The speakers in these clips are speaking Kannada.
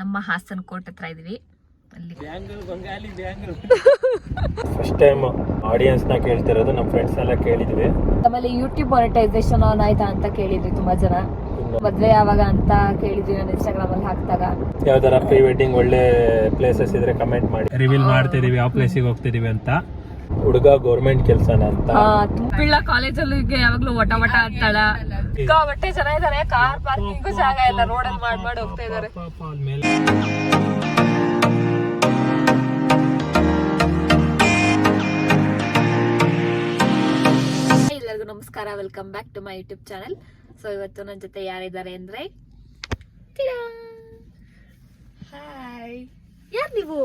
ನಮ್ಮ ಹಾಸನ್ ಕೋರ್ಟ್ ಹತ್ರ ಇದೀವಿ. ಅಲ್ಲಿ. ಫಸ್ಟ್ ಟೈಮ್ ಆಡಿಯನ್ಸ್ನ ಕೇಳ್ತಿರೋದು ನಮ್ಮ ಫ್ರೆಂಡ್ಸ್ ಎಲ್ಲ ಕೇಳಿದ್ವಿ. ಆಮೇಲೆ ಯೂಟ್ಯೂಬ್ ಮಾನಿಟೈಸೇಷನ್ ಆನ್ ಆಯ್ತಾ ಅಂತ ಕೇಳಿದ್ವಿ ತುಂಬಾ ಜನ. ಮದ್ವೆ ಯಾವಾಗ ಅಂತ ಕೇಳಿದ್ವಿ ನಾನು ಇನ್ಸ್ಟಾಗ್ರಾಮ್ ಅಲ್ಲಿ ಹಾಕ್ತಾಗ ಯಾವ್ದಾರ ಪ್ರೀ ವೆಡ್ಡಿಂಗ್ ಒಳ್ಳೆ ಪ್ಲೇಸಸ್ ಇದ್ರೆ ಕಮೆಂಟ್ ಮಾಡಿ. ರಿವೀಲ್ ಮಾಡ್ತಿದೀವಿ ಯಾವ ಪ್ಲೇಸಿಗೆ ಹೋಗ್ತಿದೀವಿ ಅಂತ. ಹುಡುಗ ಗೌರ್ಮೆಂಟ್ ಕೆಲಸ ಅಂತ. ಪಿಳ್ಳ ಕಾಲೇಜಲ್ಲಿ ಯಾವಾಗ್ಲೂ ವಟ ವಟ ಅಂತಾಳ. ಬಟ್ಟೆ ಜನ ಇದಾರೆ ಕಾರ್ ಪಾರ್ಕಿಂಗ್ ಜಾಗ ಇಲ್ಲ ರೋಡ್ ಅಲ್ಲಿ ಮಾಡ್ ಮಾಡಿ ಹೋಗ್ತಾ ಇದಾರೆ. ಎಲ್ಲರಿಗೂ ನಮಸ್ಕಾರ welcome back to my YouTube channel so ಇವತ್ತು ನನ್ನ ಜೊತೆ ಯಾರಿದ್ದಾರೆ ಅಂದ್ರೆ ಹಾಯ್ ಯಾರು ನೀವು?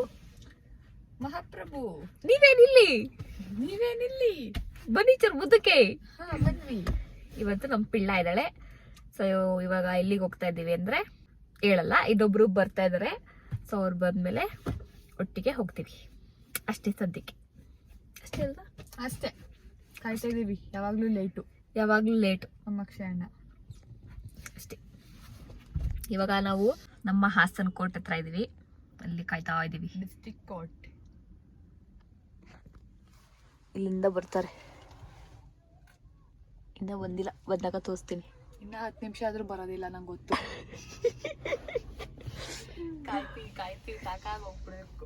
ಮಹಾಪ್ರಭು. ನೀವೇನಿಲ್ಲಿ? ನೀವೇನಿಲ್ಲಿ? ಬನ್ನಿ ಚರ್ ಮುದ್ದಕ್ಕೆ. ಹಾ ಬನ್ನಿ. ಇವತ್ತು ನಮ್ಮ ಪಿಳ್ಳ ಇದ್ದಾಳೆ. ಸೊ ಇವಾಗ ಎಲ್ಲಿಗೆ ಹೋಗ್ತಾ ಇದ್ದೀವಿ ಅಂದ್ರೆ ಹೇಳಲ್ಲ ಇದೊಬ್ರು ಬರ್ತಾ ಇದಾರೆ. ಸೊ ಅವ್ರು ಬಂದ್ಮೇಲೆ ಒಟ್ಟಿಗೆ ಹೋಗ್ತೀವಿ. ಅಷ್ಟೇ ಸದ್ಯಕ್ಕೆ. ಅಷ್ಟೇ ಅಲ್ವಾ? ಅಷ್ಟೇ. ಕಾಯ್ತಾ ಇದೀವಿ ಯಾವಾಗ್ಲೂ ಲೇಟು ಯಾವಾಗ್ಲೂ ಲೇಟ್ ನಮ್ಮ ಅಕ್ಷಯ ಅಣ್ಣ ಅಷ್ಟೇ. ಇವಾಗ ನಾವು ನಮ್ಮ ಹಾಸನ್ ಕೋಟ್ ಹತ್ರ ಇದೀವಿ ಅಲ್ಲಿ ಕಾಯ್ತಾ ಇದೀವಿ ಡಿಸ್ಟಿಕ್ ಕೋರ್ಟ್ ಇಲ್ಲಿಂದ ಬರ್ತಾರೆ. ಇನ್ನ ಬಂದಿಲ್ಲ ಬಂದಾಗ ತೋರಿಸ್ತೀನಿ. ಇನ್ನ ಹತ್ತು ನಿಮಿಷ ಆದ್ರೂ ಬರೋದಿಲ್ಲ ನಂಗೆ ಗೊತ್ತು. ಕಾಯ್ತೀವಿ ಕಾಯ್ತೀವಿ ಸಾಕಾಗಿ ಹೋಗ್ಬಿಡ್ಬೇಕು.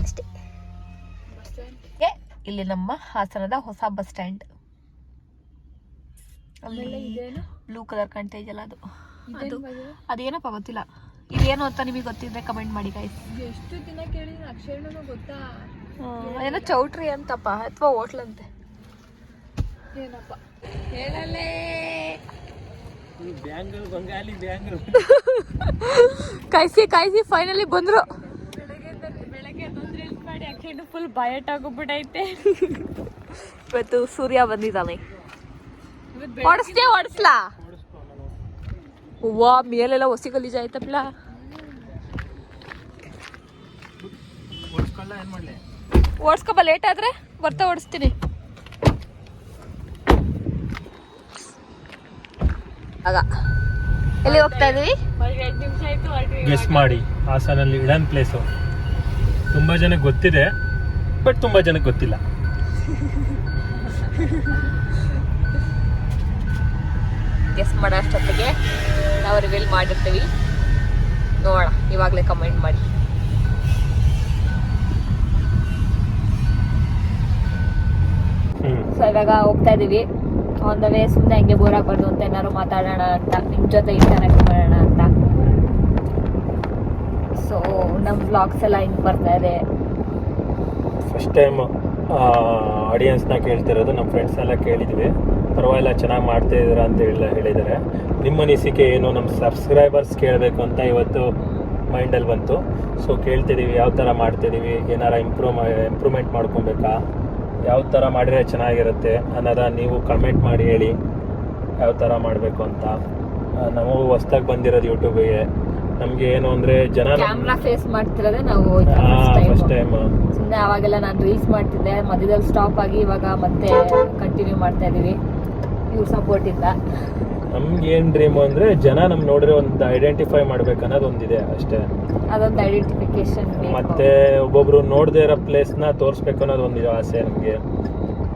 ಅಷ್ಟೇ. ಏ, ಇಲ್ಲಿ ನಮ್ಮ ಹಾಸನದ ಹೊಸ ಬಸ್ ಸ್ಟ್ಯಾಂಡ್. ಬ್ಲೂ ಕಲರ್ ಕಾಣ್ತಾ ಇದೆಯಲ್ಲ ಅದು. ಅದು? ಅದೇನಪ್ಪ ಗೊತ್ತಿಲ್ಲ. ಇದೇನು ಅಂತ ನಿಮಗೆ ಗೊತ್ತಿದ್ರೆ ಕಮೆಂಟ್ ಮಾಡಿ ಕಾಯ್ತು ಎಷ್ಟು ದಿನ ಕೇಳಿದ್ರೆ ಅಕ್ಷರಣನು ಗೊತ್ತಾ? ಏನೋ ಚೌಟ್ರಿ ಅಂತಪ್ಪ ಅಥವಾ ಹೋಟ್ಲ್ ಅಂತೆ ಏನಪ್ಪ? ಹೇಳಲೇ. ಬ್ಯಾಂಗ್ಳೂರ್ ಬಂಗಾಲಿ ಬ್ಯಾಂಗ್ಳೂರ್. ಕಾಯಿಸಿ ಕಾಯ್ಸಿ ಫೈನಲಿ ಬಂದ್ರು. ಬೆಳಗ್ಗೆ ಬೆಳಗ್ಗೆ ತೊಂದ್ರೆ ಮಾಡಿ ಫುಲ್ ಬಯಟ್ ಆಗೋಗ್ಬಿಟ್ಟೈತೆ ಇವತ್ತು ಸೂರ್ಯ ಬಂದಿದ್ದಾನೆ. ಹೊಡಿಸ್ದೆ ಹೊಡಿಸ್ಲಾ? ಹೂವ ಮೇಲೆಲ್ಲ ಹೊಸಿ ಗಲೀಜ್ ಆಯ್ತಪ್ಲ. ಓಡಿಸ್ಕೊಳ್ಳ ಏನ್ ಮಾಡ್ಲಿ? ಓಡಿಸ್ಕೊಬ ಲೇಟ್ ಆದ್ರೆ ಬರ್ತಾ ಓಡಿಸ್ತೀನಿ. ಆಗ. ಎಲ್ಲಿ ಹೋಗ್ತಾ ಇದೀವಿ. ಗೆಸ್ ಮಾಡಿ. ಹಾಸನಲ್ಲಿ ಇಡನ್ ಪ್ಲೇಸು ತುಂಬಾ ಜನಕ್ಕೆ ಗೊತ್ತಿದೆ ಬಟ್ ತುಂಬಾ ಜನಕ್ಕೆ ಗೊತ್ತಿಲ್ಲ. ಗೆಸ್ ಮಾಡೋ ಅಷ್ಟೊತ್ತಿಗೆ ನಾವು ರಿವೀಲ್ ಮಾಡಿರ್ತೀವಿ. ನೋಡೋಣ ಇವಾಗಲೇ ಕಮೆಂಟ್ ಮಾಡಿ. ಸೊ ಇವಾಗ ಹೋಗ್ತಾ ಇದೀವಿ. ಆನ್ ದ ವೇ ಸುಮ್ಮನೆ ಹಂಗೆ ಬೋರ್ ಆಗ್ಬಾರ್ದು ಅಂತ ಏನಾದ್ರು ಮಾತಾಡೋಣ ಅಂತ ನಿಮ್ಮ ಜೊತೆ ಇಂಟರಾಕ್ಟ್ ಮಾಡೋಣ ಅಂತ. ಸೊ ನಮ್ಮ ಬ್ಲಾಗ್ಸ್ ಎಲ್ಲ ಹಿಂಗೆ ಬರ್ತಾ ಇದೆ. ಫಸ್ಟ್ ಟೈಮ್ ಆಡಿಯನ್ಸ್ನ ಕೇಳ್ತಿರೋದು ನಮ್ಮ ಫ್ರೆಂಡ್ಸ್ ಎಲ್ಲ ಕೇಳಿದ್ವಿ. ಪರವಾಗಿಲ್ಲ, ಚೆನ್ನಾಗಿ ಮಾಡ್ತಾ ಇದ್ದೀರಾ ಅಂತ ಹೇಳಿದಾರೆ ಹೇಳಿದ್ದಾರೆ. ನಿಮ್ಮ ಅನಿಸಿಕೆ ಏನು? ನಮ್ಮ ಸಬ್ಸ್ಕ್ರೈಬರ್ಸ್ ಕೇಳಬೇಕು ಅಂತ ಇವತ್ತು ಮೈಂಡಲ್ಲಿ ಬಂತು. ಸೊ ಕೇಳ್ತಿದ್ದೀವಿ ಯಾವ ಥರ ಮಾಡ್ತಿದ್ದೀವಿ ಏನಾರ ಇಂಪ್ರೂವ್ ಇಂಪ್ರೂವ್ಮೆಂಟ್ ಮಾಡ್ಕೊಬೇಕಾ? ಯಾವ ಥರ ಮಾಡಿದ್ರೆ ಚೆನ್ನಾಗಿರುತ್ತೆ ಅನ್ನೋದ ನೀವು ಕಮೆಂಟ್ ಮಾಡಿ ಹೇಳಿ. ಯಾವ ಥರ ಮಾಡಬೇಕು ಅಂತ. ನಮಗೂ ಹೊಸ್ದಾಗಿ ಬಂದಿರೋದು ಯೂಟ್ಯೂಬಿಗೆ ನಮಗೆ ಏನು ಅಂದರೆ ಜನ ಕ್ಯಾಮ್ರಾ ಫೇಸ್ ಮಾಡ್ತಿರೋದೇ ನಾವು ಫಸ್ಟ್ ಟೈಮ್ ಸುಮ್ಮನೆ ಅವಾಗೆಲ್ಲ ನಾನು ರೀಲ್ಸ್ ಮಾಡ್ತಿದ್ದೆ. ಮಧ್ಯದಲ್ಲಿ ಸ್ಟಾಪ್ ಆಗಿ ಇವಾಗ ಮತ್ತೆ ಕಂಟಿನ್ಯೂ ಮಾಡ್ತಾ ಇದೀವಿ. ಇವ್ರ ಸಪೋರ್ಟ್ ಇಂದ. ನಮ್ಗೆ ಏನ್ ಡ್ರೀಮ್ ಅಂದ್ರೆ ಜನ ನಮ್ ನೋಡಿದ್ರೆ ಒಂದು ಐಡೆಂಟಿಫೈ ಮಾಡ್ಬೇಕು ಅನ್ನೋದು ಒಂದಿದೆ ಅಷ್ಟೇ. ಅದೊಂದು ಐಡೆಂಟಿಫಿಕೇಶನ್ ಮತ್ತೆ ಒಬ್ಬೊಬ್ರು ನೋಡದೇ ಇರೋ ಪ್ಲೇಸ್ನ ತೋರ್ಸ್ಬೇಕು ಅನ್ನೋದು ಒಂದಿದೆ ಆಸೆ ನಮ್ಗೆ.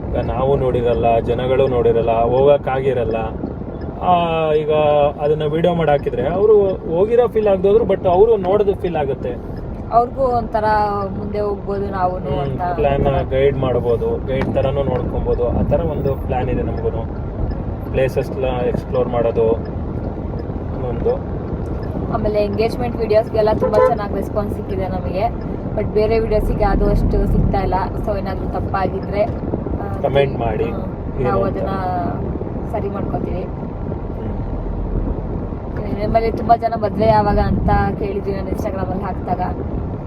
ಈಗ ನಾವು ನೋಡಿರಲ್ಲ ಜನಗಳು ನೋಡಿರಲ್ಲ ಹೋಗಕ್ ಆಗಿರಲ್ಲ ಆ, ಈಗ ಅದನ್ನ ವಿಡಿಯೋ ಮಾಡಿ ಹಾಕಿದ್ರೆ ಅವರು ಹೋಗಿರೋ ಫೀಲ್ ಆಗದೋದ್ರು ಬಟ್ ಅವರು ನೋಡೋದು ಫೀಲ್ ಆಗುತ್ತೆ. ಅವ್ರಿಗೂ ಒಂಥರ ಮುಂದೆ ಹೋಗ್ಬೋದು ನಾವು ಪ್ಲಾನ್ ಗೈಡ್ ಮಾಡ್ಬೋದು ಗೈಡ್ ತರನು ನೋಡ್ಕೊಬೋದು ಆ ತರ ಒಂದು ಪ್ಲಾನ್ ಇದೆ ನಮಗೂ ಪ್ಲೇಸಸ್ ಎಕ್ಸ್ಪ್ಲೋರ್ ಮಾಡೋದು ಒಂದು ಆಮೇಲೆ ಎಂಗೇಜ್ಮೆಂಟ್ ವಿಡಿಯೋಸ್ಗೆಲ್ಲ ತುಂಬ ಚೆನ್ನಾಗಿ ರೆಸ್ಪಾನ್ಸ್ ಸಿಕ್ಕಿದೆ ನಮಗೆ. ಬಟ್ ಬೇರೆ ವಿಡಿಯೋಸಿಗೆ ಅದು ಅಷ್ಟು ಸಿಗ್ತಾ ಇಲ್ಲ. ಸೊ ಏನಾದರೂ ತಪ್ಪಾಗಿದ್ರೆ ಕಮೆಂಟ್ ಮಾಡಿ. ನಾವು ಅದನ್ನು ಸರಿ ಮಾಡ್ಕೋತೀವಿ. ನಿಮ್ಮಲ್ಲಿ ತುಂಬ ಜನ ಮದುವೆ ಯಾವಾಗ ಅಂತ ಕೇಳಿದ್ವಿ ನಾನು ಇನ್ಸ್ಟಾಗ್ರಾಮಲ್ಲಿ ಹಾಕಿದಾಗ.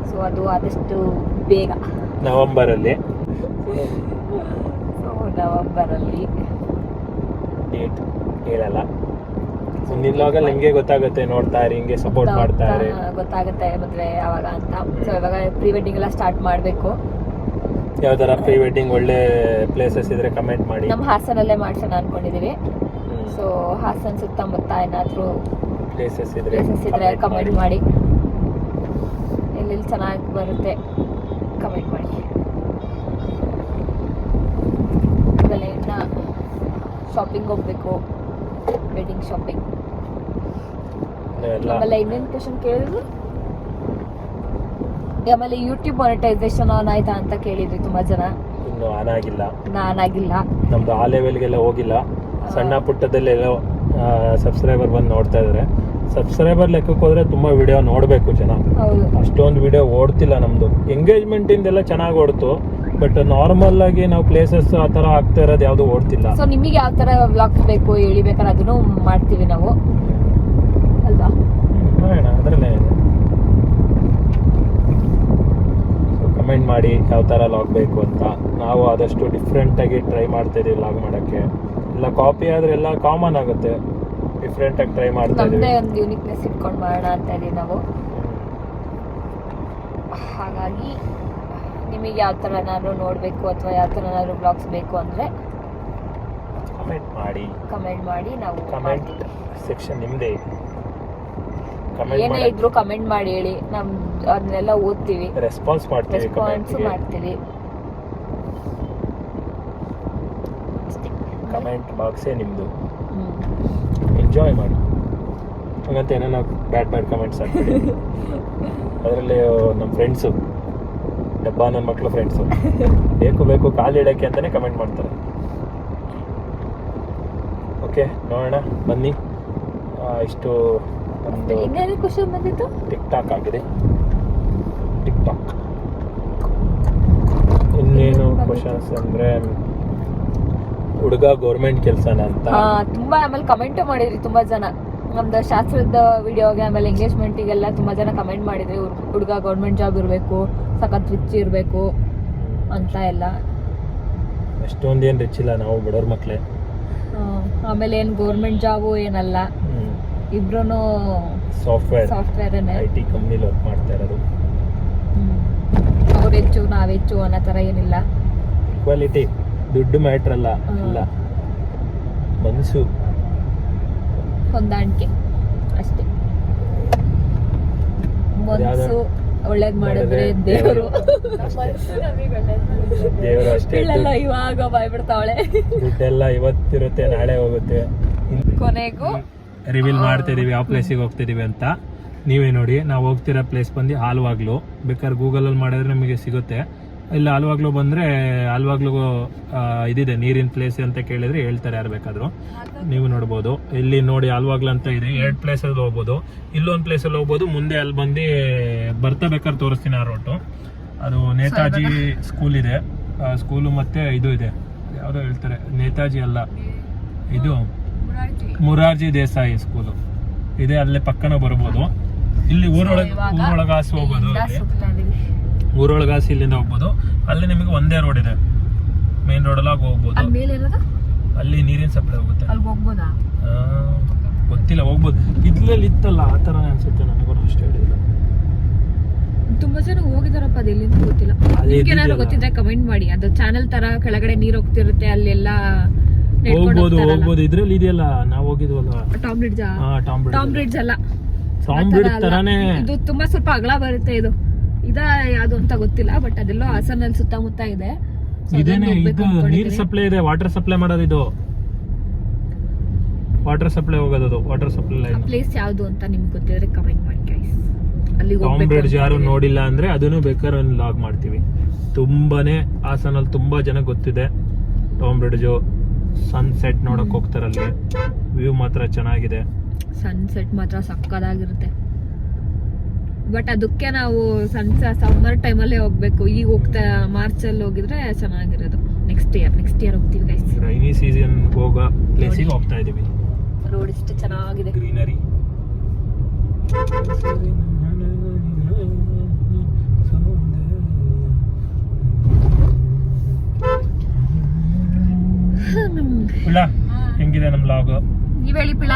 ಸೊ ಅದು ಆದಷ್ಟು ಬೇಗ. ನವೆಂಬರ್ ಅಲ್ಲಿ ಸೊ ನವೆಂಬರ್ ಅಲ್ಲಿ ಡೇಟ್ ಹೇಳಲ್ಲ ಮುಂದಿನ ಲಾಗಲ್ಲಿ ನಿಮ್ಗೆ ಗೊತ್ತಾಗುತ್ತೆ ನೋಡ್ತಾ ಇರಿ ಹಿಂಗೆ ಸಪೋರ್ಟ್ ಮಾಡ್ತಾ ಇರಿ. ಗೊತ್ತಾಗುತ್ತೆ ಮದುವೆ ಯಾವಾಗ ಅಂತ. ಸೊ ಇವಾಗ ಪ್ರೀ ವೆಡ್ಡಿಂಗ್ ಎಲ್ಲ ಸ್ಟಾರ್ಟ್ ಮಾಡಬೇಕು. ಯಾವ್ದಾರ ಪ್ರೀ ವೆಡ್ಡಿಂಗ್ ಒಳ್ಳೆ ಪ್ಲೇಸಸ್ ಇದ್ರೆ ಕಮೆಂಟ್ ಮಾಡಿ. ನಮ್ಮ ಹಾಸನಲ್ಲೇ ಮಾಡ್ಸೋಣ ಅನ್ಕೊಂಡಿದೀವಿ. ಸೊ ಹಾಸನ್ ಸುತ್ತಮುತ್ತ ಏನಾದರೂ ಪ್ಲೇಸಸ್ ಇದ್ರೆ ಪ್ಲೇಸಸ್ ಇದ್ರೆ ಕಮೆಂಟ್ ಮಾಡಿ. ಎಲ್ಲೆಲ್ಲಿ ಚೆನ್ನಾಗಿ ಬರುತ್ತೆ ಕಮೆಂಟ್ ಮಾಡಿ. ಶಾಪಿಂಗ್ ಹೋಗ್ಬೇಕು. ವೆಡ್ಡಿಂಗ್ ಶಾಪಿಂಗ್ ಆಮೇಲೆ ಇನ್ನೇನು ಕ್ವಶನ್ ಕೇಳಿದ್ರು? ಆಮೇಲೆ ಯೂಟ್ಯೂಬ್ ಮಾನಿಟೈಸೇಷನ್ ಆನ್ ಆಯ್ತಾ ಅಂತ ಕೇಳಿದ್ರು ತುಂಬಾ ಜನ. ಇನ್ನು ಆನ್ ಆಗಿಲ್ಲ. ನಾನಾಗಿಲ್ಲ ನಮ್ದು ಆ ಲೆವೆಲ್ಗೆಲ್ಲ ಹೋಗಿಲ್ಲ. ಸಣ್ಣ ಪುಟ್ಟದಲ್ಲೆಲ್ಲೋ ಸಬ್ಸ್ಕ್ರೈಬರ್ ಬಂದು ನೋಡ್ತಾ ಇದ್ದಾರೆ ಸಬ್ಸ್ಕ್ರೈಬರ್ ಲೆಕ್ಕಕ್ಕೆ ಹೋದ್ರೆ ತುಂಬಾ ವಿಡಿಯೋ ನೋಡಬೇಕು ಜನ. ಹೌದು. ಅಷ್ಟೊಂದು ವಿಡಿಯೋ ಓಡ್ತಿಲ್ಲ ನಮ್ದು. ಎಂಗೇಜ್ಮೆಂಟ್ ಇಂದೆಲ್ಲ ಚೆನ್ನಾಗಿ ಓಡ್ತು. ಬಟ್ ನಾರ್ಮಲ್ ಆಗಿ ನಾವು ಪ್ಲೇಸಸ್ ಆ ತರ ಆಗ್ತಾ ಇರೋದು ಯಾವುದು ಓಡ್ತಿಲ್ಲ. ಸೊ ನಿಮಗೆ ಯಾವ ತರ ವ್ಲಾಗ್ಸ್ ಬೇಕು ಹೇಳಿ ಬೇಕಾದ್ರೆ ಅದನ್ನು ಮಾಡ್ತೀವಿ ನಾವು. ಅಲ್ವಾ? ಮಾಡೋಣ ಅದರಲ್ಲೇ. ಕಮೆಂಟ್ ಮಾಡಿ ಯಾವ ಥರ ಲಾಗ್ ಬೇಕು ಅಂತ. ನಾವು ಆದಷ್ಟು ಡಿಫ್ರೆಂಟಾಗಿ ಟ್ರೈ ಮಾಡ್ತಾ ಇದೀವಿ ಲಾಗ್ ಮಾಡೋಕ್ಕೆ. ಇಲ್ಲ ಕಾಪಿ ಆದ್ರೆ ಎಲ್ಲ ಕಾಮನ್ ಆಗುತ್ತೆ. ಡಿಫ್ರೆಂಟಾಗಿ ಟ್ರೈ ಮಾಡ್ತಾ ನಮ್ಮದೇ ಇದೀವಿ. ಒಂದು ಯೂನಿಕ್ನೆಸ್ ಇಟ್ಕೊಂಡು ಮಾಡೋಣ ಅಂತ ಇದೀವಿ ನಾವು. ಹಾಗಾಗಿ ನಿಮಗೆ ಯಾವ ಥರ ನಾನು ನೋಡಬೇಕು ಅಥವಾ ಯಾವ ಥರ ಏನಾದ್ರು ಬ್ಲಾಗ್ಸ್ ಬೇಕು ಅಂದರೆ ಕಮೆಂಟ್ ಮಾಡಿ. ಕಮೆಂಟ್ ಮಾಡಿ ನಾವು ಕಮೆಂಟ್ ಸೆಕ್ಷನ್ ನಿಮ್ಮದೇ ಏನೇ ಇದ್ರು ಕಮೆಂಟ್ ಮಾಡಿ ಹೇಳಿ. ನಮ್ ಅದನ್ನೆಲ್ಲ ಓದ್ತೀವಿ. ರೆಸ್ಪಾನ್ಸ್ ಮಾಡ್ತೀವಿ ರೆಸ್ಪಾನ್ಸ್ ಮಾಡ್ತೀವಿ. ಕಮೆಂಟ್ ಬಾಕ್ಸೇ ನಿಮ್ಮದು ಎಂಜಾಯ್ ಮಾಡಿ. ಹಂಗಂತ ಏನೋ ಬ್ಯಾಡ್ ಬ್ಯಾಡ್ ಕಮೆಂಟ್ಸ್ ಹಾಕ್ಬಿಡಿ. ಅದರಲ್ಲಿ ನಮ್ಮ ಫ್ರೆಂಡ್ಸು ಡಬ್ಬ ನನ್ನ ಮಕ್ಕಳು ಫ್ರೆಂಡ್ಸು ಬೇಕು ಬೇಕು ಕಾಲು ಇಡೋಕ್ಕೆ ಅಂತಲೇ ಕಮೆಂಟ್ ಮಾಡ್ತಾರೆ. ಓಕೆ ನೋಡೋಣ ಬನ್ನಿ. ಇಷ್ಟು ಒಂದು ಖುಷಿ ಬಂದಿತ್ತು? ಟಿಕ್ ಟಾಕ್ ಆಗಿದೆ ಟಿಕ್ ಟಾಕ್ ಇನ್ನೇನು ಕ್ವಶನ್ಸ್ ಅಂದರೆ ಹುಡುಗ ಗೌರ್ಮೆಂಟ್ ಕೆಲಸನ ಅಂತ. ತುಂಬಾ ಆಮೇಲೆ ಕಮೆಂಟ್ ಮಾಡಿದ್ರಿ ತುಂಬಾ ಜನ. ನಮ್ದು ಶಾಸ್ತ್ರದ ವಿಡಿಯೋಗೆ ಆಮೇಲೆ ಎಂಗೇಜ್ಮೆಂಟಿಗೆಲ್ಲ ತುಂಬಾ ಜನ ಕಮೆಂಟ್ ಮಾಡಿದ್ರಿ. ಹುಡುಗ ಗೌರ್ಮೆಂಟ್ ಜಾಬ್ ಇರಬೇಕು ಸಖತ್ ರಿಚ್ ಇರಬೇಕು ಅಂತ ಎಲ್ಲ. ಅಷ್ಟೊಂದೇನು ರಿಚ್ ಇಲ್ಲ ನಾವು ಬಡವ್ರ ಮಕ್ಕಳೇ ಆಮೇಲೆ ಏನು ಗೌರ್ಮೆಂಟ್ ಜಾಬು ಏನಲ್ಲ. ಇಬ್ರು ಸಾಫ್ಟ್ವೇರ್ ಸಾಫ್ಟ್ವೇರ್ ಐ ಟಿ ಕಂಪ್ನಿಲಿ ವರ್ಕ್ ಮಾಡ್ತಾ ಇರೋದು. ಅವ್ರು ಹೆಚ್ಚು ನಾವು ಹೆಚ್ಚು ಅನ್ನೋ ಥರ ಏನಿಲ್ಲ. ಕ್ವಾಲಿಟಿ ದುಡ್ಡು ಅಲ್ಲ ಇಲ್ಲ. ಮನಸ್ಸು ಹೊಂದಾಣಿಕೆ. ಅಷ್ಟೇ. ಮನಸ್ಸು ಒಳ್ಳೇದ್ ಮಾಡಿದ್ರೆ ದೇವರು. ದೇವರು. ಇವಾಗ ಬಾಯ್ಬಿಡ್ತಾವಳೆ. ದುಡ್ಡೆಲ್ಲ ಇವತ್ತಿರುತ್ತೆ ನಾಳೆ ಹೋಗುತ್ತೆ. ಕೊನೆಗೂ ರಿವೀಲ್ ಮಾಡ್ತಿದೀವಿ ಆ ಯಾವ ಪ್ಲೇಸಿಗೆ ಹೋಗ್ತಿದೀವಿ ಅಂತ. ನೀವೇ ನೋಡಿ ನಾವು ಹೋಗ್ತಿರೋ ಪ್ಲೇಸ್ ಬಂದು ಹಾಲ್ವಾಗ್ಲು. ಬೇಕಾದ್ರೆ ಗೂಗಲಲ್ಲಿ ಮಾಡಿದ್ರೆ ನಮಗೆ ಸಿಗುತ್ತೆ. ಇಲ್ಲ ಅಲ್ವಾಗ್ಲು ಬಂದರೆ ಆಲ್ವಾಗ್ಲೂ ಇದಿದೆ ನೀರಿನ ಪ್ಲೇಸ್ ಅಂತ ಕೇಳಿದ್ರೆ ಹೇಳ್ತಾರೆ ಯಾರು ಬೇಕಾದ್ರು. ನೀವು ನೋಡ್ಬೋದು. ಇಲ್ಲಿ ನೋಡಿ ಅಲ್ವಾಗ್ಲು ಅಂತ ಇದೆ ಎರಡು ಪ್ಲೇಸಲ್ಲಿ ಹೋಗ್ಬೋದು. ಇಲ್ಲೊಂದು ಪ್ಲೇಸಲ್ಲಿ ಹೋಗ್ಬೋದು ಮುಂದೆ ಅಲ್ಲಿ ಬಂದು ಬರ್ತಾ ಬೇಕಾದ್ರೆ ತೋರಿಸ್ತೀನಿ ಆ ರೋಟು ಅದು ನೇತಾಜಿ ಸ್ಕೂಲ್ ಇದೆ. ಸ್ಕೂಲು ಮತ್ತೆ ಇದು ಇದೆ. ಯಾವುದೋ ಹೇಳ್ತಾರೆ ನೇತಾಜಿ ಅಲ್ಲ. ಇದು ಮುರಾರ್ಜಿ. ದೇಸಾಯಿ ಸ್ಕೂಲು ಇದೆ ಅಲ್ಲೇ ಪಕ್ಕನ ಬರ್ಬೋದು. ಇಲ್ಲಿ ಊರೊಳಗೆ ಊರೊಳಗೆ ಊರೊಳಗಾಸಿ ಹೋಗ್ಬೋದು ಊರೊಳಗಾಸಿ ಇಲ್ಲಿಂದ ಹೋಗ್ಬೋದು. ಅಲ್ಲಿ ನಿಮಗೆ ಒಂದೇ ರೋಡ್ ಇದೆ. ಮೇನ್ ರೋಡ್ ಅಲ್ಲಿ ಹೋಗ್ಬೋದು. ಅಲ್ಲಿ ನೀರಿನ ಸಪ್ಲೈ ಹೋಗುತ್ತೆ. ಅಲ್ಲಿ ಹೋಗ್ಬೋದಾ? ಆ, ಗೊತ್ತಿಲ್ಲ ಹೋಗ್ಬೋದು. ಇದ್ರಲ್ಲಿ ಇತ್ತಲ್ಲ ಆ ತರ ಅನ್ಸುತ್ತೆ ನನಗೂ ಅಷ್ಟು ಹೇಳಿಲ್ಲ ತುಂಬಾ ಜನ ಹೋಗಿದಾರಪ್ಪ ಅದು ಎಲ್ಲಿಂದ ಗೊತ್ತಿಲ್ಲ. ಏನಾದ್ರು ಗೊತ್ತಿದ್ರೆ ಕಮೆಂಟ್ ಮಾಡಿ. ಅದು ಚಾನಲ್ ತರ ಕೆಳಗಡೆ ನೀರ್ ಹೋಗ್ತಿರುತ್ತೆ ಅಲ್ಲೆಲ್ಲ ಹೋಗ್ಬೋದು ಹೋಗ್ಬೋದು. ಇದ್ರಲ್ಲಿ ಇದೆಯಲ್ಲ ನಾವು ಹೋಗಿದ್ವಲ್ಲ. ಟಾಮ್ ಬ್ರಿಡ್ಜ್ ಟಾಮ್ ಬ್ರಿಡ್ಜ್ ಅಲ್ಲ. ಟಾಮ್ ಬ್ರಿಡ್ಜ್ ತರಾನೇ ಇದು ತುಂಬಾ ಸ್ವಲ್ಪ ಅಗಲ ಬರುತ್ತೆ ಇದು. ಇದ ಯಾವ್ದು ಅಂತ ಗೊತ್ತಿಲ್ಲ ಬಟ್ ಅದೆಲ್ಲೋ ಹಾಸನಲ್ಲಿ ಸುತ್ತಮುತ್ತ ಇದೆ. So ಇದೇನೆ ಅದೊಂದು ಹೋಗ್ಬೇಕು ಇದು ನೀರ್ ಅನ್ಕೊಂಡಿದೀನಿ. ಸಪ್ಲೈ ಇದೆ ವಾಟರ್ ಸಪ್ಲೈ ಮಾಡೋದು ಇದು. ವಾಟರ್ ಸಪ್ಲೈ ಹೋಗೋದು ವಾಟರ್ ಸಪ್ಲೈ ಆ ಲೈನ್ ಪ್ಲೇಸ್ ಯಾವ್ದು ಅಂತ ನಿಮ್ಗೆ ಗೊತ್ತಿದ್ರೆ ಕಮೆಂಟ್ ಮಾಡಿ ಗೈಸ್ ಅಲ್ಲಿ ಟಾಮ್ ಬ್ರಿಡ್ಜ್ ಯಾರು ನೋಡಿಲ್ಲ ಅಂದ್ರೆ ಅದನ್ನು ಬೇಕಾದ್ರೆ ಒಂದು ಲಾಗ್ ಮಾಡ್ತೀವಿ. ತುಂಬಾನೇ ಹಾಸನಲ್ಲಿ ತುಂಬಾ ಜನ ಗೊತ್ತಿದೆ ಟಾಮ್ ಬ್ರಿಡ್ಜು ಸನ್ಸೆಟ್ ನೋಡಕ್ ಹೋಗ್ತಾರಲ್ಲಿ. ವ್ಯೂ ಮಾತ್ರ ಚೆನ್ನಾಗಿದೆ. ಸನ್ಸೆಟ್ ಮಾತ್ರ ಸಕ್ಕದಾಗಿರುತ್ತೆ. ಬಟ್ ಅದಕ್ಕೆ ನಾವು ಸಣ್ಣ ಸಮ್ಮರ್ ಟೈಮಲ್ಲೇ ಹೋಗ್ಬೇಕು. ಈಗ ಹೋಗ್ತಾ ಮಾರ್ಚ್ ಅಲ್ಲಿ ಹೋಗಿದ್ರೆ ಚೆನ್ನಾಗಿರೋದು. ನೆಕ್ಸ್ಟ್ ಇಯರ್ ನೆಕ್ಸ್ಟ್ ಇಯರ್ ಹೋಗ್ತೀವಿ ಗೈಸ್ ರೈನಿ ಸೀಸನ್ ಹೋಗೋ ಪ್ಲೇಸಿಗೆ ಹೋಗ್ತಾ ಇದೀವಿ. ರೋಡ್ ಇಷ್ಟು ಚೆನ್ನಾಗಿದೆ. ಗ್ರೀನರಿ ಹೆಂಗಿದೆ ನಮ್ಮ ಲಾಗ್ ನೀವ್ ಹೇಳಿ ಪಿಳ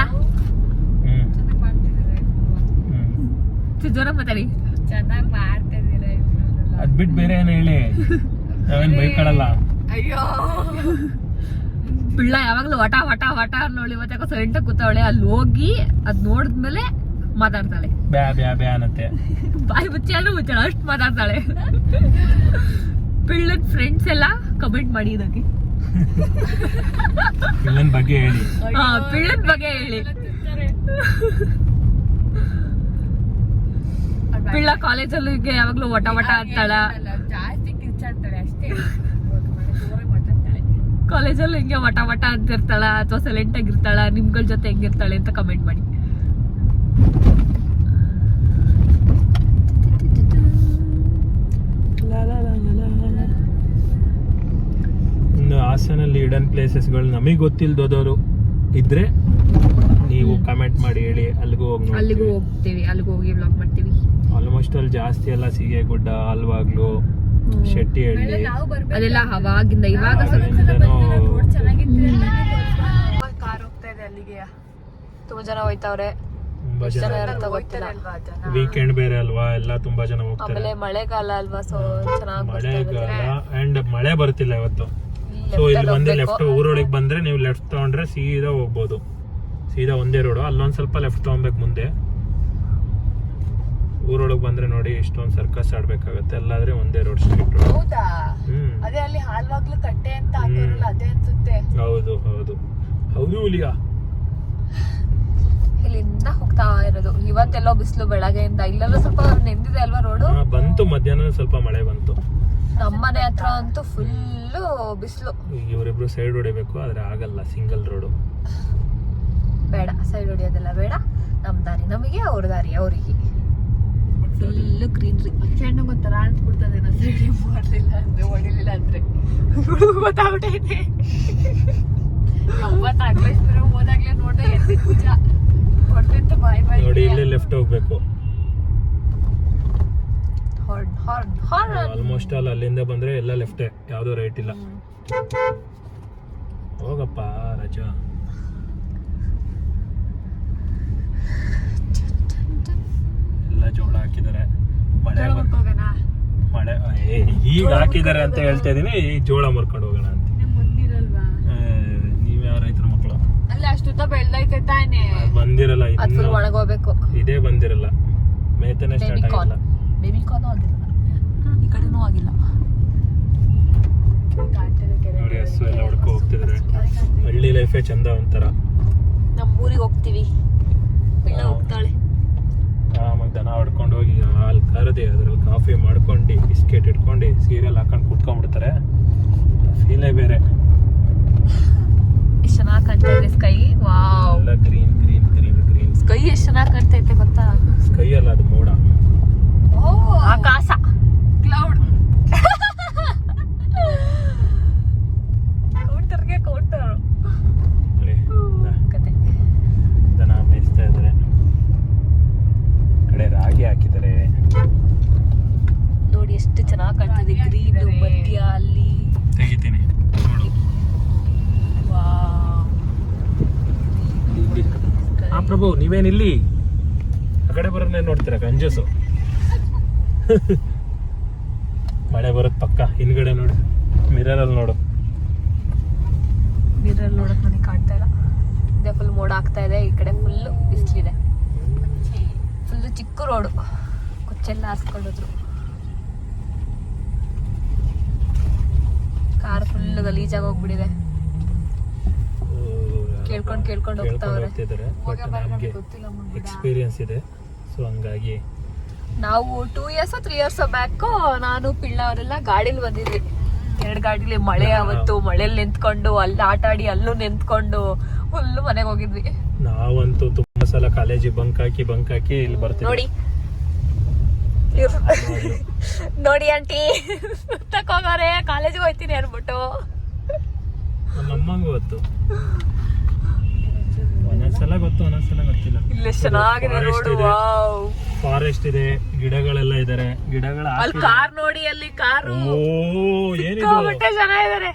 ಹ್ಮ್ ಜ್ವರ ಮಾತಾಡಿ. ಚೆನ್ನಾಗಿ ಮಾಡ್ತಿದ್ದೀರಾ ಅದ್ ಬಿಟ್ಟು ಬೇರೆ ಏನ ಹೇಳಿ? ನಾವೇನ್ ಬೈಕಡಲ್ಲ ಅಯ್ಯೋ. ಪಿಳ್ಳ ಯಾವಾಗ್ಲೂ ವಟ ವಟ ವಟ ನೋಡಿ ಮತ್ತೆ ಸೈಲೆಂಟ್ ಕೂತವಳೆ. ಅಲ್ಲಿ ಹೋಗಿ ಅದ್ ನೋಡಿದ್ಮೇಲೆ ಮಾತಾಡ್ತಾಳೆ. ಬ್ಯಾ ಬ್ಯಾ ಬ್ಯಾ ಅನ್ನತ್ತೆ. ಬಾಯಿ ಮುಚ್ಚಾನು ಮುಚ್ಚಾಳ ಅಷ್ಟು ಮಾತಾಡ್ತಾಳೆ. ಪಿಳ್ಳನ್ ಫ್ರೆಂಡ್ಸ್ ಎಲ್ಲ ಕಮೆಂಟ್ ಮಾಡಿ ಇದಕ್ಕೆ ಪಿಳ್ಳನ್ ಬಗ್ಗೆ ಹೇಳಿ. ಹಾ ಪಿಳ್ಳನ್ ಬಗ್ಗೆ ಹೇಳಿ. ಪಿಳ್ಳ ಕಾಲೇಜಲ್ಲಿ ಹೀಗೆ ಯಾವಾಗ್ಲೂ ವಟ ವಟ ಆಗ್ತಾಳ ಜಾಸ್ತಿ ಕಿರ್ಚಾಡ್ತಾಳೆ ಅಷ್ಟೇ. ಕಾಲೇಜಲ್ಲಿ ಹಿಂಗೆ ವಟ ವಟ ಅಂತಿರ್ತಾಳ ಅಥವಾ ಸೈಲೆಂಟ್ ಆಗಿರ್ತಾಳ ನಿಮ್ಗಳ ಜೊತೆ ಹೆಂಗಿರ್ತಾಳೆ ಅಂತ ಕಮೆಂಟ್ ಮಾಡಿ. ಇನ್ನು ಹಾಸನಲ್ಲಿ ಇಡನ್ ಪ್ಲೇಸಸ್ಗಳು ನಮಗೆ ಗೊತ್ತಿಲ್ದೋದವರು ಇದ್ರೆ ನೀವು ಕಮೆಂಟ್ ಮಾಡಿ ಹೇಳಿ ಅಲ್ಲಿಗೂ ಹೋಗಿ ಅಲ್ಲಿಗೂ ಹೋಗ್ತೀವಿ ಅಲ್ಲಿಗೂ ಹೋಗಿ ವ್ಲಾಗ್ ಮಾಡ್ತೀವಿ. ಆಲ್ಮೋಸ್ಟ್ ಅಲ್ಲಿ ಜಾಸ್ತಿ ಎಲ್ಲ ಸೀಗೆಗುಡ್ಡ ಹಲ್ವಾಗ್ಲು ಶೆಟ್ಟಿಹಳ್ಳಿ ಅದೆಲ್ಲ ಅವಾಗಿಂದ ಇವಾಗ ಸ್ವಲ್ಪ ರೋಡ್ ಚೆನ್ನಾಗಿತ್ತು. ಕಾರ್ ಹೋಗ್ತಾ ಇದೆ ಅಲ್ಲಿಗೆ. ತುಂಬಾ ಜನ ಹೋಯ್ತವ್ರೆ. ವೀಕೆಂಡ್ ಬೇರೆ ಅಲ್ವಾ? ಎಲ್ಲ ತುಂಬಾ ಜನ ಹೋಗ್ತಾರೆ. ಆಮೇಲೆ ಮಳೆಗಾಲ ಅಲ್ವಾ? ಸೊ ಚೆನ್ನಾಗಿ ಮಳೆಗಾಲ ಅಂಡ್ ಮಳೆ ಬರ್ತಿಲ್ಲ ಇವತ್ತು. ಸೊ ಇಲ್ಲಿ ಬಂದು ಲೆಫ್ಟ್ ಊರೊಳಗೆ ಬಂದ್ರೆ ನೀವು ಲೆಫ್ಟ್ ತಗೊಂಡ್ರೆ ಸೀದಾ ಹೋಗ್ಬೋದು. ಸೀದಾ ಒಂದೇ ರೋಡು ಅಲ್ಲೊಂದ್ ಸ್ವಲ್ಪ ಲೆಫ್ಟ್ ತಗೊಬೇಕು ಮುಂದೆ. ಊರೊಳಗೆ ಬಂದ್ರೆ ನೋಡಿ ಇಷ್ಟೊಂದು ಸರ್ಕಸ್ ಆಡ್ಬೇಕಾಗತ್ತೆ. ಎಲ್ಲಾದ್ರೆ ಒಂದೇ ರೋಡ್ ಸ್ಟ್ರೀಟ್ ರೋಡ್ ಹೌದಾ? ಅದೇ ಅಲ್ಲಿ ಹಾಲ್ವಾಗ್ಲೂ ಕಟ್ಟೆ ಅಂತ ಹಾಕಿರಲ್ಲ ಅದೇ ಅನ್ಸುತ್ತೆ. ಹೌದು ಹೌದು. ಹೌದು ಹುಲಿಯಾ. ಇಲ್ಲಿಂದ ಹೋಗ್ತಾ ಇರೋದು. ಇವತ್ತೆಲ್ಲೋ ಬಿಸಿಲು ಬೆಳಗ್ಗೆಯಿಂದ. ಇಲ್ಲೆಲ್ಲ ಸ್ವಲ್ಪ ನೆಂದಿದೆ ಅಲ್ವಾ ರೋಡು ಬಂತು. ಮಧ್ಯಾಹ್ನ ಸ್ವಲ್ಪ ಮಳೆ ಬಂತು. ನಮ್ಮನೆ ಹತ್ರ ಅಂತೂ ಫುಲ್ಲು ಬಿಸಿಲು. ಇವರಿಬ್ರು ಸೈಡ್ ಹೊಡಿಬೇಕು ಆದ್ರೆ ಆಗಲ್ಲ. ಸಿಂಗಲ್ ರೋಡು ಬೇಡ. ಸೈಡ್ ಹೊಡಿಯೋದೆಲ್ಲ ಬೇಡ. ನಮ್ಮ ದಾರಿ ನಮಗೆ ಅವ್ರ ದಾರಿ ಅವರಿಗೆ. ಫುಲ್ಲು ಗ್ರೀನ್ರಿ ಚೆಂಡು ಒಂಥರ ಅನ್ಸ್ಬಿಡ್ತದೆ ನಾ ಸರಿ ಮಾಡ್ಲಿಲ್ಲ ಅಂದ್ರೆ ಹೊಡಿಲಿಲ್ಲ ಅಂದ್ರೆ. ಗೊತ್ತಾಗ್ಬಿಟ್ಟೈತೆ. ಒಂಬತ್ತು ಅಗ್ಲೇಶ್ವರ ಹೋದಾಗ್ಲೇ ನೋಡ್ದೆ ಎದ್ದಿದ್ ಪೂಜ. ಹೊಡ್ದಿತ್ತು ಬಾಯ್ ಬಾಯ್ ನೋಡಿ ಇಲ್ಲೇ ಲೆಫ್ಟ್ ಹೋಗ್ಬೇಕು. ಆಲ್ಮೋಸ್ಟ್ ಆಲ್ ಅಲ್ಲಿಂದ ಬಂದ್ರೆ ಎಲ್ಲ ಲೆಫ್ಟೇ ಯಾವ್ದು ರೈಟ್ ಇಲ್ಲ. ಹೋಗಪ್ಪ ರಜಾ. ಎಲ್ಲ ಜೋಳ ಹಾಕಿದ್ದಾರೆ. ಮಳೆ ಮಳೆ ಈಗ ಹಾಕಿದ್ದಾರೆ ಅಂತ ಹೇಳ್ತಾ ಇದೀನಿ ಈ ಜೋಳ ಮರ್ಕೊಂಡು ಹೋಗೋಣ ಅಂತ. ನೀವ್ ಯಾವ ರೈತರ ಮಕ್ಕಳು? ಬಂದಿರಲ್ಲ ಇನ್ನು ಒಣಗೋಗ್ಬೇಕು. ಇದೇ ಬಂದಿರಲ್ಲ. ಮೇತನೆ ಸ್ಟಾರ್ಟ್ ಆಗಿಲ್ಲ. ಬೇಬಿ ಕಾರ್ನ್ ಆಗಿಲ್ಲ. ಈ ಕಡೆನೂ ಆಗಿಲ್ಲ. ನೋಡಿ ಹಸು ಎಲ್ಲ ಹೊಡ್ಕೊ ಹೋಗ್ತಿದ್ರೆ. ಹಳ್ಳಿ ಲೈಫೇ ಚಂದ ಒಂಥರ. ನಮ್ಮ ಊರಿಗೆ ಹೋಗ್ತೀವಿ ಹೋಗ್ತಾಳೆ. ದನ ಹೊಡ್ಕೊಂಡು ಹೋಗಿ ಹಾಲು ಕರೆದಿ ಅದ್ರಲ್ಲಿ ಕಾಫಿ ಮಾಡ್ಕೊಂಡು, ಬಿಸ್ಕೆಟ್ ಇಟ್ಕೊಂಡು ಸೀರಿಯಲ್ ಹಾಕೊಂಡು ಕುತ್ಕೊಂಡ್ಬಿಡ್ತಾರೆ. ಫೀಲೇ ಬೇರೆ ಎಷ್ಟು ಚೆನ್ನಾಗಿ ಕಾಣ್ತಾ ಇದೆ ಸ್ಕೈ ವಾವ್ ಎಲ್ಲ green green green green sky ಎಷ್ಟು ಚೆನ್ನಾಗಿ ಕಾಣ್ತೈತೆ ಗೊತ್ತಾ ಸ್ಕೈ ಅಲ್ಲ ಅದು ಮೋಡ ಓ ಆಕಾಶ ಕ್ಲೌಡ್ ಕೌಂಟರ್ಗೆ ಕೌಂಟರ್ ನೋಡಿ, ದ- ಕತೆ ದನ ಮೇಯಿಸ್ತಾ ಇದ್ದಾರೆ ಕಡೆ ರಾಗಿ ಹಾಕಿದ್ದಾರೆ ನೋಡಿ ಎಷ್ಟು ಚೆನ್ನಾಗಿ ಕಾಣ್ತದೆ ಗ್ರೀನ್ ಮಧ್ಯ ಅಲ್ಲಿ ತೆಗಿತೀನಿ ನೋಡು ವಾವ್ ಹಾ ಪ್ರಭು ನೀವೇನಿಲ್ಲಿ ಆ ಕಡೆ ಬರೋದೇ ನೋಡ್ತೀರಾ ಕಂಜೂಸು ಮಳೆ ಬರುತ್ತೆ ಪಕ್ಕ, ಹಿಂದ್ಗಡೆ ನೋಡಿ. ಮಿರರಲ್ಲಿ ನೋಡು. ಮಿರರ್ ನೋಡಕ್ ನನಗೆ ಕಾಣ್ತಾ ಇಲ್ಲ. ಇದೆ ಫುಲ್ ಮೋಡ ಆಗ್ತಾ ಇದೆ, ಈ ಕಡೆ ಫುಲ್ ಬಿಸಿಲಿದೆ. ಫುಲ್ ಚಿಕ್ಕ ರೋಡು ಕೊಚ್ಚೆಲ್ಲ ಹಾಸ್ಕೊಂಡಿದ್ರು ಕಾರ್ ಫುಲ್ ಗಲೀಜಾಗಿ ಹೋಗ್ಬಿಟ್ಟಿದೆ. ಕೇಳ್ಕೊಂಡ್ ಕೇಳ್ಕೊಂಡ್ ಹೋಗ್ತಾವ್ರೆ. ಹೋಗ್ತಿದ್ದಾರೆ ಬಟ್ ನಮಗೆ ಎಕ್ಸ್ಪೀರಿಯನ್ಸ್ ಇದೆ. ಸೊ ಹಂಗಾಗಿ ನಾವು two years three years back ನಾನು ಪಿಳ್ಳ ಅವರೆಲ್ಲ ಗಾಡಿಲಿ ಬಂದಿದ್ವಿ. ಎರಡು ಗಾಡಿಲಿ ಮಳೆ ಅವತ್ತು ಮಳೆಯಲ್ಲಿ ನಿಂತ್ಕೊಂಡು ಅಲ್ಲಿ ಆಟ ಆಡಿ ಅಲ್ಲೂ ನಿಂತ್ಕೊಂಡು ಫುಲ್ ಮನೆಗೆ ಹೋಗಿದ್ವಿ. ನಾವಂತೂ ತುಂಬಾ ಸಲ ಕಾಲೇಜಿಗೆ ಬಂಕ್ ಹಾಕಿ ಬಂಕ್ ಹಾಕಿ ಇಲ್ಲಿ ಬರ್ತೀವಿ ನೋಡಿ. ನೋಡಿ ಆಂಟಿ ತಕೋಗಾರೆ ಕಾಲೇಜಿಗೆ ಹೋಯ್ತೀನಿ ಅನ್ಬಿಟ್ಟು ನಮ್ಮಂಗೂ ಗೊತ್ತು ಒಂದೊಂದ್ಸಲ ಗೊತ್ತು ಒಂದೊಂದ್ಸಲ ಗೊತ್ತಿಲ್ಲ. ಇಲ್ಲಿ ಎಷ್ಟು ಚೆನ್ನಾಗಿದೆ Forest ವಾವ್. ಫಾರೆಸ್ಟ್ ಇದೆ ಗಿಡಗಳೆಲ್ಲ ಇದಾರೆ. ಗಿಡಗಳ ಅಲ್ಲಿ ಕಾರ್ ನೋಡಿ ಅಲ್ಲಿ ಕಾರು. ಓ ಏನಿದು? ಸಿಕ್ಕಾಪಟ್ಟೆ ಜನ ಇದಾರೆ.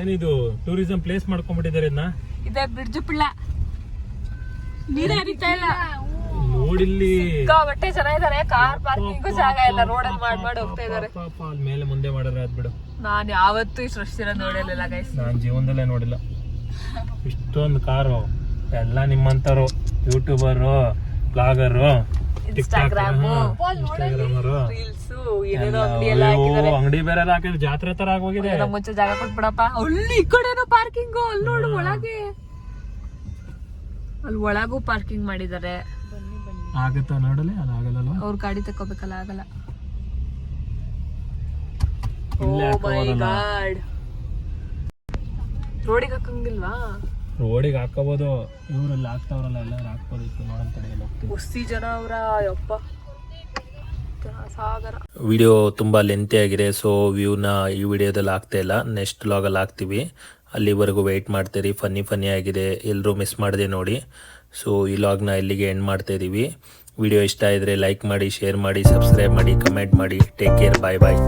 ಏನಿದು? ಟೂರಿಸಂ ಪ್ಲೇಸ್ ಮಾಡ್ಕೊಂಡ್ಬಿಟ್ಟಿದ್ದಾರೆ ಇದನ್ನ ಇದೆ ಬ್ರಿಡ್ಜ್ ಪಿಳ್ಳ. ನೀರೇ ಹರಿತಾ ಇಲ್ಲ. ನೋಡಿಲ್ಲಿ. ಸಿಕ್ಕಾಪಟ್ಟೆ ಜನ ಇದಾರೆ ಕಾರ್ ಪಾರ್ಕಿಂಗು ಜಾಗ ಇಲ್ಲ ರೋಡಲ್ಲಿ ಮಾಡಿ ಮಾಡಿ ಹೋಗ್ತಾ ಇದಾರೆ. ಪಾಪ ಅಲ್ಲಿ ಮೇಲೆ ಮುಂದೆ ಮಾಡಿದ್ರೆ ಅದ್ ಬಿಡು. ನಾನ್ ಯಾವತ್ತೂ ಇಷ್ಟು ರಶ್ ಇರೋದ್ ನೋಡಿರ್ಲಿಲ್ಲ ಗೈಸ್ ನಾನ್ ಜೀವನದಲ್ಲೇ ನೋಡಿಲ್ಲ. ಇಷ್ಟೊಂದು ಕಾರು ಎಲ್ಲ ನಿಮ್ಮಂತರು ಯೂಟ್ಯೂಬರು ಬ್ಲಾಗರು ಅಂಗಡಿ ಎಲ್ಲ ಹಾಕಿದ್ದಾರೆ. ಅಂಗಡಿ ಬೇರೆ ಹಾಕಿದ್ರೆ ಜಾತ್ರೆ ತರ ಆಗೋಗಿದೆ. ಮುಂಚೆ ಜಾಗ ಕೊಟ್ಬಿಡಪ್ಪ. ಅಲ್ಲಿ ಈ ಕಡೆನೋ ಪಾರ್ಕಿಂಗು ಅಲ್ಲಿ ನೋಡು ಒಳಗೆ. ಅಲ್ಲಿ ಒಳಗೂ ಪಾರ್ಕಿಂಗ್ ಮಾಡಿದ್ದಾರೆ. ಆಗುತ್ತಾ ನೋಡಲಿ ಅಲ್ಲಿ ಆಗಲ್ಲ ಅವ್ರ ಗಾಡಿ ತಕೋಬೇಕಲ್ಲ ಆಗಲ್ಲ. ರೋಡಿಗೆ ಹಾಕಂಗಿಲ್ವಾ? ರೋಡಿಗೆ ಹಾಕೋಬೋದು. ಇವರೆಲ್ಲ ಹಾಕ್ತಾವ್ರಲ್ಲ ಎಲ್ಲರೂ ಹಾಕ್ಬೋದಿತ್ತು ನೋಡೋಣ ಹೋಗ್ತೀವಿ? ಒಸ್ತಿ ಜನ ಅವರ ಯಪ್ಪ. ಸಾಗರ. ವಿಡಿಯೋ ತುಂಬ ಲೆಂತಿ ಆಗಿದೆ ಸೊ ವ್ಯೂನ ಈ ವಿಡಿಯೋದಲ್ಲಿ ಆಗ್ತಾ ಇಲ್ಲ. ನೆಕ್ಸ್ಟ್ ಲಾಗಲ್ಲಿ ಹಾಕ್ತೀವಿ. ಅಲ್ಲಿವರೆಗೂ ವೆಯ್ಟ್ ಮಾಡ್ತೀರಿ. ಫನ್ನಿ ಫನ್ನಿ ಆಗಿದೆ. ಎಲ್ಲರೂ ಮಿಸ್ ಮಾಡಿದೆ ನೋಡಿ. ಸೊ ಈ ಲಾಗ್ನ ಇಲ್ಲಿಗೆ ಎಂಡ್ ಮಾಡ್ತಾ ಇದ್ದೀವಿ ವಿಡಿಯೋ ಇಷ್ಟ ಇದ್ದರೆ ಲೈಕ್ ಮಾಡಿ ಶೇರ್ ಮಾಡಿ ಸಬ್ಸ್ಕ್ರೈಬ್ ಮಾಡಿ ಕಮೆಂಟ್ ಮಾಡಿ. ಟೇಕ್ ಕೇರ್ ಬಾಯ್ ಬಾಯ್